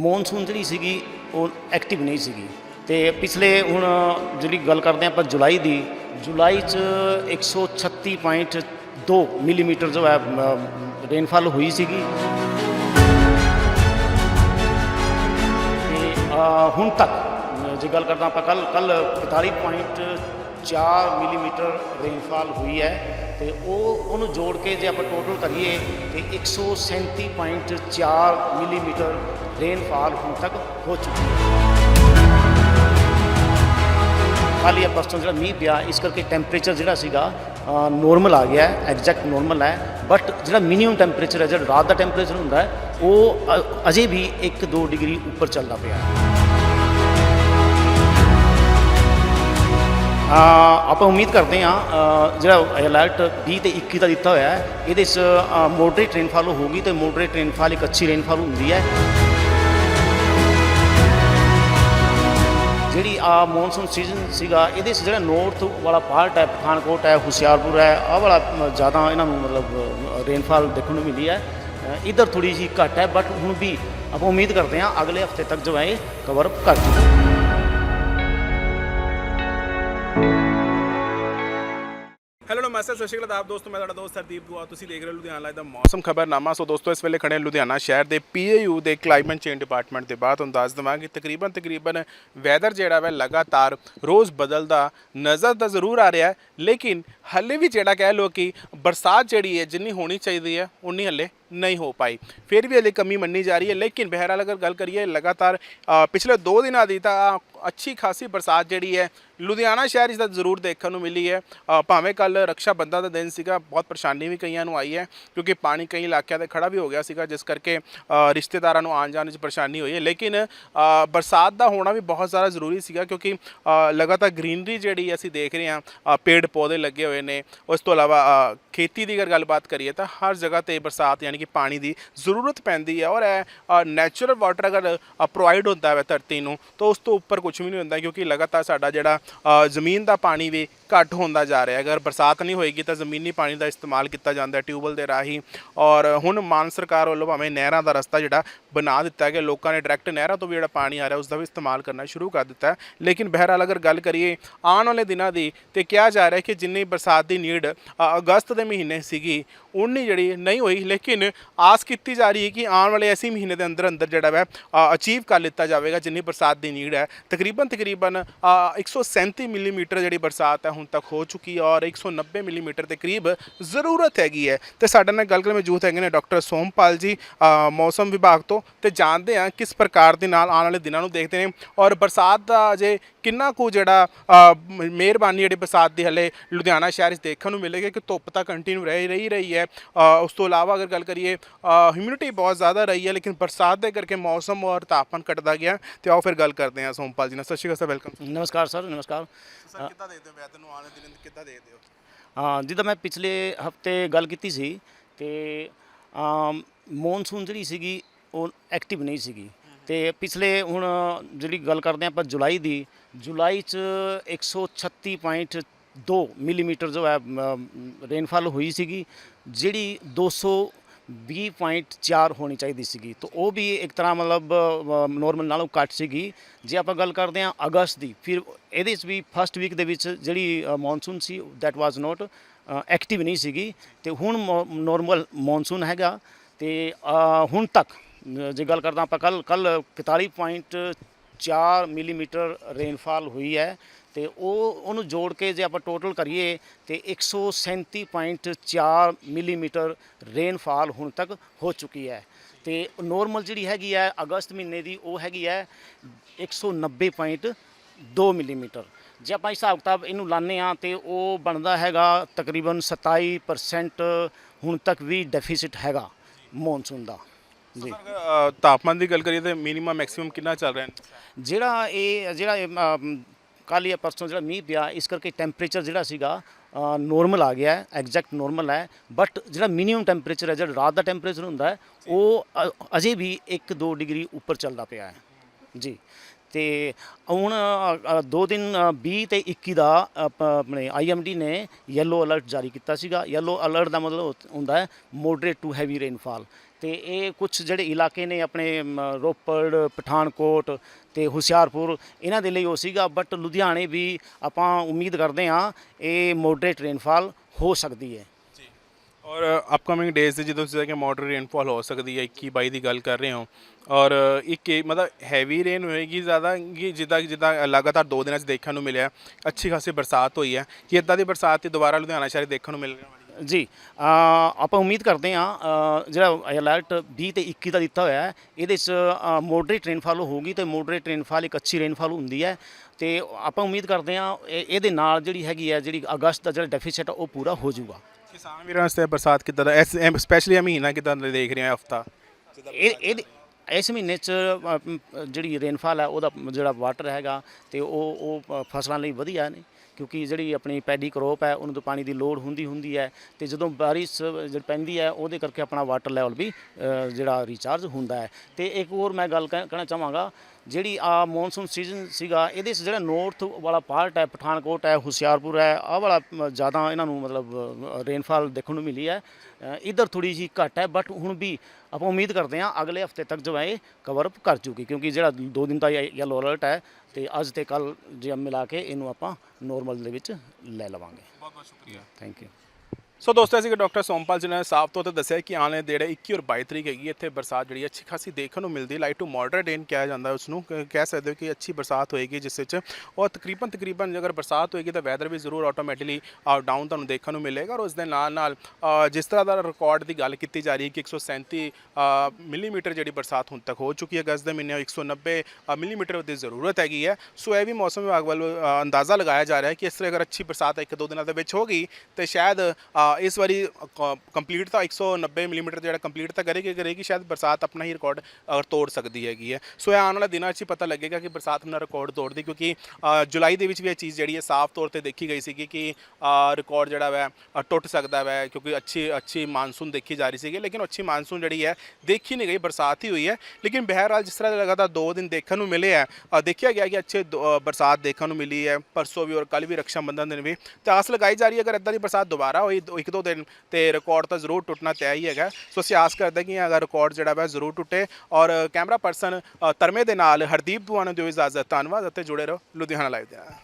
Monsoon ਜਿਹੜੀ ਸੀਗੀ, ਉਹ ਐਕਟਿਵ ਨਹੀਂ ਸੀਗੀ। ਤੇ ਪਿਛਲੇ ਹੁਣ ਜਿਹੜੀ ਗੱਲ ਕਰਦੇ ਹਾਂ ਆਪਾਂ ਜੁਲਾਈ ਦੀ, ਜੁਲਾਈ ਚ 136.2 ਮਿਲੀਮੀਟਰ ਜੋ ਹੈ ਰੇਨਫਾਲ ਹੋਈ ਸੀਗੀ। ਤੇ ਹੁਣ ਤੱਕ, ਜੇ ਗੱਲ ਕਰਦਾ ਆਪਾਂ ਕੱਲ ਕੱਲ 45.4 ਮਿਲੀਮੀਟਰ ਰੇਨਫਾਲ ਹੋਈ ਹੈ। ਤੇ ਉਹ, ਉਹਨੂੰ ਜੋੜ ਕੇ ਜੇ ਆਪਾਂ ਟੋਟਲ ਕਰੀਏ, ਤੇ 137.4 ਮਿਲੀਮੀਟਰ ਰੇਨਫਾਲ ਹੁਣ ਤੱਕ ਹੋ ਚੁੱਕੀ ਹੈ। ਕੱਲ੍ਹ ਜਾਂ ਪਰਸੋਂ ਜਿਹੜਾ ਮੀਂਹ ਪਿਆ, ਇਸ ਕਰਕੇ ਟੈਂਪਰੇਚਰ ਜਿਹੜਾ ਸੀਗਾ ਨੋਰਮਲ ਆ ਗਿਆ ਐਗਜ਼ੈਕਟ ਨੋਰਮਲ ਹੈ। ਬਟ ਜਿਹੜਾ ਮਿਨੀਮਮ ਟੈਂਪਰੇਚਰ ਹੈ, ਜਿਹੜਾ ਰਾਤ ਦਾ ਟੈਂਪਰੇਚਰ ਹੁੰਦਾ ਹੈ, ਉਹ ਅਜੇ ਵੀ 1-2 ਡਿਗਰੀ ਉੱਪਰ ਚੱਲਦਾ ਪਿਆ ਆਪਾਂ ਉਮੀਦ ਕਰਦੇ ਹਾਂ ਜਿਹੜਾ ਅਲਰਟ 20 ਤੇ 21 ਦਾ ਦਿੱਤਾ ਹੋਇਆ ਹੈ, ਇਹਦੇ 'ਚ ਮੋਡਰੇਟ ਰੇਨਫਾਲ ਹੋਊਗੀ ਤੇ ਮੋਡਰੇਟ ਰੇਨਫਾਲ ਇੱਕ ਅੱਛੀ ਰੇਨਫਾਲ ਹੁੰਦੀ ਹੈ। ਜਿਹੜੀ ਆ ਮੌਨਸੂਨ ਸੀਜ਼ਨ ਸੀਗਾ ਇਹਦੇ 'ਚ ਜਿਹੜਾ ਨੌਰਥ ਵਾਲਾ ਪਾਰਟ ਹੈ ਪਠਾਨਕੋਟ ਹੈ ਹੁਸ਼ਿਆਰਪੁਰ ਹੈ ਆਹ ਵਾਲਾ ਜ਼ਿਆਦਾ ਇਹਨਾਂ ਨੂੰ ਮਤਲਬ ਰੇਨਫਾਲ ਦੇਖਣ ਨੂੰ ਮਿਲੀ ਹੈ। ਅ, ਇੱਧਰ ਥੋੜੀ ਜਿਹੀ ਘੱਟ ਹੈ ਬਟ ਹੁਣ ਵੀ ਆਪਾਂ ਉਮੀਦ ਕਰਦੇ ਹਾਂ ਅਗਲੇ ਹਫ਼ਤੇ ਤੱਕ ਜੋ ਹੈ ਇਹ ਕਵਰ ਕਰ ਜੂਗਾ ਹੈਲੋ ਸਤਿ ਸ਼੍ਰੀ ਅਕਾਲ ਆਪ ਦੋਸਤੋ, ਮੈਂ ਤੁਹਾਡਾ ਦੋਸਤ ਹਰਦੀਪ ਦੁਆ ਤੁਸੀਂ ਦੇਖ ਰਹੇ ਹੋ ਲੁਧਿਆਣਾ ਲਾਈਵ ਦਾ ਮੌਸਮ ਖਬਰਨਾਮਾ। ਸੋ ਦੋਸਤੋ, ਇਸ ਵੇਲੇ ਖੜੇ ਲੁਧਿਆਣਾ ਸ਼ਹਿਰ ਦੇ ਪੀਏਯੂ ਦੇ ਕਲਾਈਮੇਟ ਚੇਂਜ ਡਿਪਾਰਟਮੈਂਟ ਦੇ ਬਾਅਦ। ਤੁਹਾਨੂੰ ਦੱਸ ਦਵਾਂਗੇ, ਤਕਰੀਬਨ ਤਕਰੀਬਨ ਵੈਦਰ ਜਿਹੜਾ ਹੈ ਲਗਾਤਾਰ ਰੋਜ਼ ਬਦਲਦਾ ਨਜ਼ਰ ਤਾਂ ਜ਼ਰੂਰ ਆ ਰਿਹਾ ਹੈ, ਲੇਕਿਨ ਹੱਲੇ ਵੀ ਜਿਹੜਾ ਕਹਿ ਲੋ ਕਿ ਬਰਸਾਤ ਜਿਹੜੀ ਹੈ, ਜਿੰਨੀ ਹੋਣੀ ਚਾਹੀਦੀ ਹੈ ਉਨੀ ਹੱਲੇ ਨਹੀਂ ਹੋ ਪਾਈ। ਫਿਰ ਵੀ ਹਲੇ ਕਮੀ ਮੰਨੀ ਜਾ ਰਹੀ ਹੈ, ਲੇਕਿਨ ਬਹਿਰਾਲ ਅਗਰ ਗੱਲ ਕਰੀਏ, ਲਗਾਤਾਰ ਪਿਛਲੇ 2 ਦਿਨਾਂ ਦੀ ਤਾਂ ਅੱਛੀ ਖਾਸੀ ਬਰਸਾਤ ਜਿਹੜੀ ਹੈ, ਲੁਧਿਆਣਾ ਸ਼ਹਿਰ ਇਸ ਦਾ ਜ਼ਰੂਰ ਦੇਖਣ ਨੂੰ ਮਿਲੀ ਹੈ। ਭਾਵੇਂ ਕੱਲ ਰਕਸ਼ਾ ਬੰਧਨ ਦਾ ਦਿਨ ਸੀਗਾ, ਬਹੁਤ ਪਰੇਸ਼ਾਨੀ ਵੀ ਕਈਆਂ ਨੂੰ ਆਈ ਹੈ, ਕਿਉਂਕਿ ਪਾਣੀ ਕਈ ਇਲਾਕਿਆਂ ਤੇ ਖੜਾ ਵੀ ਹੋ ਗਿਆ ਸੀਗਾ, ਜਿਸ ਕਰਕੇ ਰਿਸ਼ਤੇਦਾਰਾਂ ਨੂੰ ਆਉਣ ਜਾਣ ਵਿੱਚ ਪਰੇਸ਼ਾਨੀ ਹੋਈ ਹੈ। ਲੇਕਿਨ ਬਰਸਾਤ ਦਾ ਹੋਣਾ ਵੀ ਬਹੁਤ ਜ਼ਿਆਦਾ ਜ਼ਰੂਰੀ ਸੀਗਾ, ਕਿਉਂਕਿ ਲਗਾਤਾਰ ਗ੍ਰੀਨਰੀ ਜਿਹੜੀ ਅਸੀਂ ਦੇਖ ਰਹੇ ਹਾਂ ਪੇੜ ਪੌਦੇ ਲੱਗੇ ਹੋਏ ਨੇ। ਉਸ ਤੋਂ ਇਲਾਵਾ ਖੇਤੀ ਦੀ ਅਗਰ ਗੱਲਬਾਤ ਕਰੀਏ ਤਾਂ ਹਰ ਜਗ੍ਹਾ ਤੇ ਬਰਸਾਤ, ਯਾਨੀ ਕਿ ਪਾਣੀ ਦੀ ਜ਼ਰੂਰਤ ਪੈਂਦੀ ਹੈ ਔਰ ਇਹ ਨੈਚੁਰਲ ਵਾਟਰ ਅਗਰ ਪ੍ਰੋਵਾਈਡ ਹੁੰਦਾ ਹੈ ਧਰਤੀ ਨੂੰ, ਤਾਂ ਉਸ ਤੋਂ ਉੱਪਰ ਕੁਝ ਵੀ ਨਹੀਂ ਹੁੰਦਾ ਕਿਉਂਕਿ ਲਗਾਤਾਰ ਸਾਡਾ ਜਿਹੜਾ ਜ਼ਮੀਨ ਦਾ ਪਾਣੀ ਵੀ ਘੱਟ ਹੁੰਦਾ ਜਾ ਰਿਹਾ ਹੈ। ਅਗਰ ਬਰਸਾਤ ਨਹੀਂ ਹੋਏਗੀ ਤਾਂ ਜ਼ਮੀਨੀ ਪਾਣੀ ਦਾ ਇਸਤੇਮਾਲ ਕੀਤਾ ਜਾਂਦਾ ਹੈ ਟਿਊਬਵੈਲ ਦੇ ਰਾਹੀਂ। ਔਰ ਹੁਣ ਮਾਨ ਸਰਕਾਰ ਵੱਲੋਂ ਭਾਵੇਂ ਨਹਿਰਾਂ ਦਾ ਰਸਤਾ ਜਿਹੜਾ ਬਣਾ ਦਿੱਤਾ ਗਿਆ ਲੋਕਾਂ ਨੇ ਡਾਇਰੈਕਟ ਨਹਿਰਾਂ ਤੋਂ ਵੀ ਜਿਹੜਾ ਪਾਣੀ ਆ ਰਿਹਾ ਉਸ ਦਾ ਵੀ ਇਸਤੇਮਾਲ ਕਰਨਾ ਸ਼ੁਰੂ ਕਰ ਦਿੱਤਾ ਹੈ। ਲੇਕਿਨ ਬਹਿਰਾਲ ਅਗਰ ਗੱਲ ਕਰੀਏ ਆਉਣ ਵਾਲੇ ਦਿਨਾਂ ਦੀ ਤੇ ਕਿਹਾ ਜਾ ਰਿਹਾ ਹੈ ਕਿ ਜਿੰਨੀ ਬਰਸਾਤ ਦੀ ਨੀਡ ਅਗਸਤ ਦੇ ਮਹੀਨੇ ਸੀਗੀ ਉਨੀ ਜਿਹੜੀ ਨਹੀਂ ਹੋਈ। ਲੇਕਿਨ ਆਸ ਕੀਤੀ ਜਾ ਰਹੀ ਹੈ ਕਿ ਆਉਣ ਵਾਲੇ ਐਸੀ ਮਹੀਨੇ ਦੇ ਅੰਦਰ ਅੰਦਰ ਜਿਹੜਾ ਵੈ ਅਚੀਵ ਕਰ ਲਿੱਤਾ ਜਾਵੇਗਾ ਜਿੰਨੀ ਬਰਸਾਤ ਦੀ ਨੀਡ ਹੈ। ਤਕਰੀਬਨ ਤਕਰੀਬਨ ਅ, 137 ਮਿਲੀਮੀਟਰ ਜਿਹੜੀ ਬਰਸਾਤ ਹੈ ਹੁਣ ਤੱਕ ਹੋ ਚੁੱਕੀ ਹੈ ਔਰ 190 ਮਿਲੀਮੀਟਰ ਦੇ ਕਰੀਬ ਜ਼ਰੂਰਤ ਹੈਗੀ ਹੈ। ਤੇ ਸਾਡੇ ਨਾਲ ਗੱਲ ਕਰਨ ਮੌਜੂਦ ਹੈਗੇ ਨੇ ਡਾਕਟਰ ਸੋਮਪਾਲ ਜੀ ਅ, ਮੌਸਮ ਵਿਭਾਗ ਤੋਂ। ਤੇ ਜਾਣਦੇ ਹਾਂ ਕਿਸ ਪ੍ਰਕਾਰ ਦੇ ਨਾਲ ਆਉਣ ਵਾਲੇ ਦਿਨਾਂ ਨੂੰ ਦੇਖਦੇ ਨੇ। ਔਰ ਬਰਸਾਤ ਦਾ ਅਜੇ ਕਿੰਨਾ ਕੁ ਜਿਹੜਾ ਅ, ਮ- ਮਿਹਰਬਾਨੀ ਜਿਹੜੀ ਬਰਸਾਤ ਦੀ ਹਲੇ ਲੁਧਿਆਣਾ ਸ਼ਹਿਰ 'ਚ ਦੇਖਣ ਨੂੰ ਮਿਲੇਗੀ ਕਿ ਧੁੱਪ ਤਾਂ ਕੰਟੀਨਿਊ ਰਹਿ ਰਹੀ ਰਹੀ ਹੈ। ਅ, ਉਸ ਤੋਂ ਇਲਾਵਾ ਅਗਰ ਗੱਲ ਕਰੀਏ ਹਿਊਮਿਡਿਟੀ ਬਹੁਤ ਜ਼ਿਆਦਾ ਰਹੀ ਹੈ ਲੇਕਿਨ ਬਰਸਾਤ ਦੇ ਕਰਕੇ ਮੌਸਮ ਔਰ ਤਾਪਮਾਨ ਘਟਦਾ ਗਿਆ। ਤੇ ਆਓ ਫਿਰ ਗੱਲ ਕਰਦੇ ਹਾਂ ਸੋਮਪਾਲ ਜੀ ਨਾਲ। ਸਤਿ ਸ਼੍ਰੀ ਅਕਾਲ ਸਰ ਵੈਲਕਮ। ਨਮਸਕਾਰ ਸਰ ਨਮਸਕਾਰ। ਸਰ ਕਿੱਦਾਂ ਦੇਖਦੇ ਹੋ ਵੈਦਰ ਨੂੰ ਆਉਣ ਵਾਲੇ ਦਿਨਾਂ ਕਿੱਦਾਂ ਦੇਖਦੇ ਹੋ? ਹਾਂ, ਜਿੱਦਾਂ ਮੈਂ ਪਿਛਲੇ ਹਫ਼ਤੇ ਗੱਲ ਕੀਤੀ ਸੀ ਤੇ ਮੌਨਸੂਨ ਜਿਹੜੀ ਸੀਗੀ, ਉਹ ਐਕਟਿਵ ਨਹੀਂ ਸੀਗੀ। ਤੇ ਪਿਛਲੇ ਹੁਣ ਜਿਹੜੀ ਗੱਲ ਕਰਦੇ ਹਾਂ ਆਪਾਂ ਜੁਲਾਈ ਦੀ, ਜੁਲਾਈ ਚ 136.2 ਮਿਲੀਮੀਟਰ ਜੋ ਹੈ ਰੇਨਫਾਲ ਹੋਈ ਸੀਗੀ, ਜਿਹੜੀ 220.4 ਹੋਣੀ ਚਾਹੀਦੀ ਸੀਗੀ। ਤਾਂ ਉਹ ਵੀ ਇੱਕ ਤਰ੍ਹਾਂ ਮਤਲਬ ਨੋਰਮਲ ਨਾਲੋਂ ਘੱਟ ਸੀਗੀ। ਜੇ ਆਪਾਂ ਗੱਲ ਕਰਦੇ ਹਾਂ ਅਗਸਤ ਦੀ, ਫਿਰ ਇਹਦੇ ਵਿੱਚ ਵੀ ਫਸਟ ਵੀਕ ਦੇ ਵਿੱਚ ਜਿਹੜੀ ਮੌਨਸੂਨ ਸੀ ਦੈਟ ਵਾਸ ਨਾਟ ਐਕਟਿਵ ਨਹੀਂ ਸੀਗੀ। ਤੇ ਹੁਣ ਨੋਰਮਲ ਮੌਨਸੂਨ ਹੈਗਾ। ਤੇ ਹੁਣ ਤੱਕ ਜੇ ਗੱਲ ਕਰਦਾ ਆਪਾਂ ਕੱਲ ਕੱਲ 45.4 ਮਿਲੀਮੀਟਰ ਰੇਨਫਾਲ ਹੋਈ ਹੈ ਤੇ ਉਹ, ਉਹਨੂੰ ਜੋੜ ਕੇ ਜੇ ਆਪਾਂ ਟੋਟਲ ਕਰੀਏ ਤੇ 137.4 ਮਿਲੀਮੀਟਰ ਰੇਨਫਾਲ ਹੁਣ ਤੱਕ ਹੋ ਚੁੱਕੀ ਹੈ। ਤੇ ਨੋਰਮਲ ਜਿਹੜੀ ਹੈਗੀ ਹੈ ਅਗਸਤ ਮਹੀਨੇ ਦੀ ਉਹ ਹੈਗੀ ਹੈ 190.2 ਮਿਲੀਮੀਟਰ। ਜੇ ਆਪਾਂ ਹਿਸਾਬ ਕਿਤਾਬ ਇਹਨੂੰ ਲਾਉਂਦੇ ਆ ਤੇ ਉਹ ਬਣਦਾ ਹੈਗਾ ਤਕਰੀਬਨ 27% ਹੁਣ ਤੱਕ ਵੀ ਡੈਫਿਸਿਟ ਹੈਗਾ ਮੌਨਸੂਨ ਦਾ। ਜੀ। ਤਾਪਮਾਨ ਦੀ ਗੱਲ ਕਰੀਏ ਤਾਂ ਮਿਨੀਮਮ ਮੈਕਸਿਮਮ ਕਿੰਨਾ ਚੱਲ ਰਿਹਾ? ਹੈ ਜਿਹੜਾ ਇਹ ਜਿਹੜਾ ਕੱਲ੍ਹ ਜਾਂ ਪਰਸੋਂ ਜਿਹੜਾ ਮੀਂਹ ਪਿਆ ਇਸ ਕਰਕੇ ਟੈਂਪਰੇਚਰ ਜਿਹੜਾ ਸੀਗਾ ਨੋਰਮਲ ਆ ਗਿਆ ਹੈ ਐਗਜ਼ੈਕਟ ਨੋਰਮਲ ਹੈ। ਬਟ ਜਿਹੜਾ ਮਿਨੀਮਮ ਟੈਂਪਰੇਚਰ ਹੈ ਜਿਹੜਾ ਰਾਤ ਦਾ ਟੈਂਪਰੇਚਰ ਹੁੰਦਾ ਹੈ ਉਹ ਅ, ਅਜੇ ਵੀ 1-2 ਡਿਗਰੀ ਉੱਪਰ ਚੱਲਦਾ ਪਿਆ ਹੈ। ਜੀ। ਤੇ ਹੁਣ ਅ, ਅ, ਦੋ ਦਿਨ ਅ, 20 ਤੇ 21 ਦਾ ਆਪ- ਆਪਣੇ ਆਈਐਮਡੀ ਨੇ ਯੈਲੋ ਅਲਰਟ ਜਾਰੀ ਕੀਤਾ ਸੀਗਾ। ਯੈਲੋ ਅਲਰਟ ਦਾ ਮਤਲਬ ਹੁ- ਹੁੰਦਾ ਹੈ ਮੋਡਰੇਟ ਟੂ ਹੈਵੀ ਰੇਨਫਾਲ ਤੇ ਇਹ ਕੁਝ ਜਿਹੜੇ ਇਲਾਕੇ ਨੇ ਆਪਣੇ ਰੋਪੜ, ਪਠਾਨਕੋਟ ਤੇ ਹੁਸ਼ਿਆਰਪੁਰ, ਇਹਨਾਂ ਦੇ ਲਈ ਉਹ ਸੀਗਾ ਬਟ ਲੁਧਿਆਣੇ ਵੀ ਆਪਾਂ ਉਮੀਦ ਕਰਦੇ ਹਾਂ ਇਹ ਮੋਡਰੇਟ ਰੇਨਫਾਲ ਹੋ ਸਕਦੀ ਹੈ। ਜੀ। ਔਰ ਅਪਕਮਿੰਗ ਡੇਜ਼ ਦੇ ਜਦੋਂ ਤੁਸੀਂ ਕਿ ਮੋਡਰੇਟ ਰੇਨਫਾਲ ਹੋ ਸਕਦੀ ਹੈ 21 22 ਦੀ ਗੱਲ ਕਰ ਰਹੇ ਹੋ, ਔਰ ਇੱਕ ਇਹ ਮਤਲਬ ਹੈਵੀ ਰੇਨ ਹੋਏਗੀ ਜ਼ਿਆਦਾ, ਕਿ ਜਿੱਦਾਂ ਜਿੱਦਾਂ ਲਗਾਤਾਰ ਦੋ ਦਿਨਾਂ 'ਚ ਦੇਖਣ ਨੂੰ ਮਿਲਿਆ, ਅੱਛੀ ਖਾਸੀ ਬਰਸਾਤ ਹੋਈ ਹੈ, ਕਿ ਇਦਾਂ ਦੀ ਬਰਸਾਤ ਤੇ ਦੁਬਾਰਾ ਲੁਧਿਆਣਾ ਸ਼ਹਿਰ ਦੇਖਣ ਨੂੰ ਮਿਲ ਰਿਹਾ? ਜੀ ਆਪਾਂ ਉਮੀਦ ਕਰਦੇ ਹਾਂ ਜਿਹੜਾ ਅਲਰਟ 20 ਤੇ 21 ਦਾ ਦਿੱਤਾ ਹੋਇਆ ਹੈ ਇਹਦੇ 'ਚ ਮੋਡਰੇਟ ਰੇਨਫਾਲ ਹੋਊਗੀ ਤੇ ਮੋਡਰੇਟ ਰੇਨਫਾਲ ਇੱਕ ਅੱਛੀ ਰੇਨਫਾਲ ਹੁੰਦੀ ਹੈ ਤੇ ਆਪਾਂ ਉਮੀਦ ਕਰਦੇ ਹਾਂ ਇਹ- ਇਹਦੇ ਨਾਲ ਜਿਹੜੀ ਹੈਗੀ ਹੈ ਜਿਹੜੀ ਅਗਸਤ ਦਾ ਜਿਹੜਾ ਡੈਫੀਸਿਟ ਉਹ ਪੂਰਾ ਹੋ ਜਾਊਗਾ। ਕਿਸਾਨ ਵੀਰਾਂ ਵਾਸਤੇ ਬਰਸਾਤ ਕਿੱਦਾਂ ਦਾ ਸਪੈਸ਼ਲੀ ਮਹੀਨਾ ਕਿੱਦਾਂ ਦਾ ਦੇਖ ਰਹੇ ਹੋ ਹਫਤਾ? ਇਹ ਇਸ ਮਹੀਨੇ 'ਚ ਜਿਹੜੀ ਰੇਨਫਾਲ ਹੈ ਉਹਦਾ ਜਿਹੜਾ ਵਾਟਰ ਹੈਗਾ ਤੇ ਉਹ ਉਹ ਫਸਲਾਂ ਲਈ ਵਧੀਆ ਨੇ। ਕਿਉਂਕਿ ਜਿਹੜੀ ਆਪਣੀ ਪੈਡੀ ਕਰੋਪ ਹੈ, ਉਹਨੂੰ ਤਾਂ ਪਾਣੀ ਦੀ ਲੋੜ ਹੁੰਦੀ ਹੁੰਦੀ ਹੈ ਤੇ ਜਦੋਂ ਬਾਰਿਸ਼ ਜਿਹੜੀ ਪੈਂਦੀ ਹੈ, ਉਹਦੇ ਕਰਕੇ ਆਪਣਾ ਵਾਟਰ ਲੈਵਲ ਵੀ ਜਿਹੜਾ ਰੀਚਾਰਜ ਹੁੰਦਾ ਹੈ। ਤੇ ਇੱਕ ਹੋਰ ਮੈਂ ਗੱਲ ਕਹਿ- ਕਹਿਣਾ ਚਾਹਾਂਗਾ ਜਿਹੜੀ ਆ ਮੌਨਸੂਨ ਸੀਜ਼ਨ ਸੀਗਾ ਇਹਦੇ 'ਚ ਜਿਹੜਾ ਨਾਰਥ ਵਾਲਾ ਪਾਰਟ ਹੈ ਪਠਾਨਕੋਟ ਹੈ ਹੁਸ਼ਿਆਰਪੁਰ ਹੈ ਆਹ ਵਾਲਾ ਜ਼ਿਆਦਾ ਇਹਨਾਂ ਨੂੰ ਮਤਲਬ ਰੇਨਫਾਲ ਦੇਖਣ ਨੂੰ ਮਿਲੀ ਹੈ। ਇੱਧਰ ਥੋੜੀ ਜਿਹੀ ਘੱਟ ਹੈ ਬਟ ਹੁਣ ਵੀ ਆਪਾਂ ਉਮੀਦ ਕਰਦੇ ਹਾਂ ਅਗਲੇ ਹਫ਼ਤੇ ਤੱਕ ਜੋ ਹੈ ਕਵਰ ਅਪ ਕਰ ਚੁੱਕੀ ਕਿਉਂਕਿ ਜਿਹੜਾ ਦੋ ਦਿਨ ਦਾ ਯੈਲੋ ਅਲਰਟ ਹੈ ਤੇ ਅੱਜ ਤੇ ਕੱਲ ਜੇ ਮਿਲਾ ਕੇ ਇਹਨੂੰ ਆਪਾਂ ਨੋਰਮਲ ਦੇ ਵਿੱਚ ਲੈ ਲਵਾਂਗੇ। ਬਹੁਤ ਬਹੁਤ ਸ਼ੁਕਰੀਆ। ਥੈਂਕ ਯੂ ਸੋ ਦੋਸਤੋ ਅਸੀਂ ਡਾਕਟਰ ਸੋਮਪਾਲ ਜੀ ਨੇ ਸਾਫ਼ ਤੌਰ ਤੇ ਦੱਸਿਆ ਕਿ ਆਉਣ ਵਾਲੇ ਜਿਹੜੇ 21 ਔਰ 22 ਤਰੀਕ ਹੈਗੀ ਇੱਥੇ ਬਰਸਾਤ ਜਿਹੜੀ ਅੱਛੀ ਖਾਸੀ ਦੇਖਣ ਨੂੰ ਮਿਲਦੀ ਲਾਈਟ ਟੂ ਮੋਡਰੇਟ ਰੇਨ ਕਿਹਾ ਜਾਂਦਾ ਉਸ ਨੂੰ ਕਹਿ ਸਕਦੇ ਹੋ ਕਿ ਅੱਛੀ ਬਰਸਾਤ ਹੋਏਗੀ ਜਿਸ ਵਿੱਚ। ਔਰ ਤਕਰੀਬਨ ਤਕਰੀਬਨ ਜੇਕਰ ਬਰਸਾਤ ਹੋਏਗੀ ਤਾਂ ਵੈਦਰ ਵੀ ਜ਼ਰੂਰ ਆਟੋਮੈਟਿਕਲੀ ਅਪ ਡਾਊਨ ਤੁਹਾਨੂੰ ਦੇਖਣ ਨੂੰ ਮਿਲੇਗਾ। ਔਰ ਉਸ ਦੇ ਨਾਲ ਨਾਲ ਜਿਸ ਤਰ੍ਹਾਂ ਦਾ ਰਿਕਾਰਡ ਦੀ ਗੱਲ ਕੀਤੀ ਜਾ ਰਹੀ ਹੈ ਕਿ 137 ਅ, ਮਿਲੀਮੀਟਰ ਜਿਹੜੀ ਬਰਸਾਤ ਹੁਣ ਤੱਕ ਹੋ ਚੁੱਕੀ ਹੈ ਅਗਸਤ ਦੇ ਮਹੀਨੇ 190 ਅ, ਮਿਲੀਮੀਟਰ ਦੀ ਜ਼ਰੂਰਤ ਹੈਗੀ ਹੈ। ਸੋ ਇਹ ਵੀ ਮੌਸਮ ਵਿਭਾਗ ਵੱਲੋਂ ਅੰਦਾਜ਼ਾ ਲਗਾਇਆ ਜਾ ਰਿਹਾ ਹੈ ਕਿ ਇਸ ਤਰ੍ਹਾਂ ਅਗਰ ਅੱਛੀ ਬਰਸਾਤ ਇੱਕ ਦੋ ਦਿਨਾਂ ਦੇ ਵਿੱਚ ਹੋ ਗਈ ਤੇ ਸ਼ਾਇਦ ਇਸ ਵਾਰੀ ਕੰਪਲੀਟ ਤਾਂ 190 ਮਿਲੀਮੀਟਰ ਜਿਹੜਾ ਕੰਪਲੀਟ ਤਾਂ ਕਰੇਗੀ ਕਰੇਗੀ, ਸ਼ਾਇਦ ਬਰਸਾਤ ਆਪਣਾ ਹੀ ਰਿਕਾਰਡ ਤੋੜ ਸਕਦੀ ਹੈਗੀ ਹੈ। ਸੋ ਇਹ ਆਉਣ ਵਾਲੇ ਦਿਨਾਂ 'ਚ ਹੀ ਪਤਾ ਲੱਗੇਗਾ ਕਿ ਬਰਸਾਤ ਆਪਣਾ ਰਿਕਾਰਡ ਤੋੜਦੀ, ਕਿਉਂਕਿ ਜੁਲਾਈ ਦੇ ਵਿੱਚ ਵੀ ਇਹ ਚੀਜ਼ ਜਿਹੜੀ ਹੈ ਸਾਫ਼ ਤੌਰ ਤੇ ਦੇਖੀ ਗਈ ਸੀਗੀ ਕਿ ਰਿਕਾਰਡ ਜਿਹੜਾ ਵੈ ਟੁੱਟ ਸਕਦਾ ਵੈ, ਕਿਉਂਕਿ ਅੱਛੀ ਅੱਛੀ ਮਾਨਸੂਨ ਦੇਖੀ ਜਾ ਰਹੀ ਸੀਗੀ, ਲੇਕਿਨ ਅੱਛੀ ਮਾਨਸੂਨ ਜਿਹੜੀ ਹੈ, ਦੇਖੀ ਨਹੀਂ ਗਈ, ਬਰਸਾਤ ਹੀ ਹੋਈ ਹੈ। ਲੇਕਿਨ ਬਹਿਰਹਾਲ ਜਿਸ ਤਰ੍ਹਾਂ ਲਗਾਤਾਰ ਦੋ ਦਿਨ ਦੇਖਣ ਨੂੰ ਮਿਲੇ ਹੈ ਦੇਖਿਆ ਗਿਆ ਕਿ ਅੱਛੇ ਦੋ- ਬਰਸਾਤ ਦੇਖਣ ਨੂੰ ਮਿਲੀ ਹੈ, ਪਰਸੋਂ ਵੀ ਔਰ ਕੱਲ ਵੀ ਰਕਸ਼ਾ ਬੰਧਨ ਦਿਨ ਵੀ। ਤੇ ਆਸ ਲਗਾਈ ਜਾ ਰਹੀ ਹੈ, ਅਗਰ ਇਦਾਂ ਦੀ ਬਰਸਾਤ ਦੁਬਾਰਾ ਹੋਈ ਇੱਕ ਦੋ ਦਿਨ ਤੇ ਰਿਕਾਰਡ ਤਾਂ ਜ਼ਰੂਰ ਟੁੱਟਣਾ ਤੈਅ ਹੀ ਹੈਗਾ। ਸੋ ਅਸੀਂ ਆਸ ਕਰਦੇ ਹਾਂ ਕਿ ਅਗਰ ਰਿਕਾਰਡ ਜਿਹੜਾ ਵਾ ਜ਼ਰੂਰ ਟੁੱਟੇ ਔਰ ਕੈਮਰਾ ਪਰਸਨ ਤਰਮੇ ਦੇ ਨਾਲ ਹਰਦੀਪ ਦੁਆਨਾ ਦਿਓ ਇਜਾਜ਼ਤ। ਧੰਨਵਾਦ ਅਤੇ ਜੁੜੇ ਰਹੋ ਲੁਧਿਆਣਾ ਲਾਈਵ ਦੇ ਨਾਲ।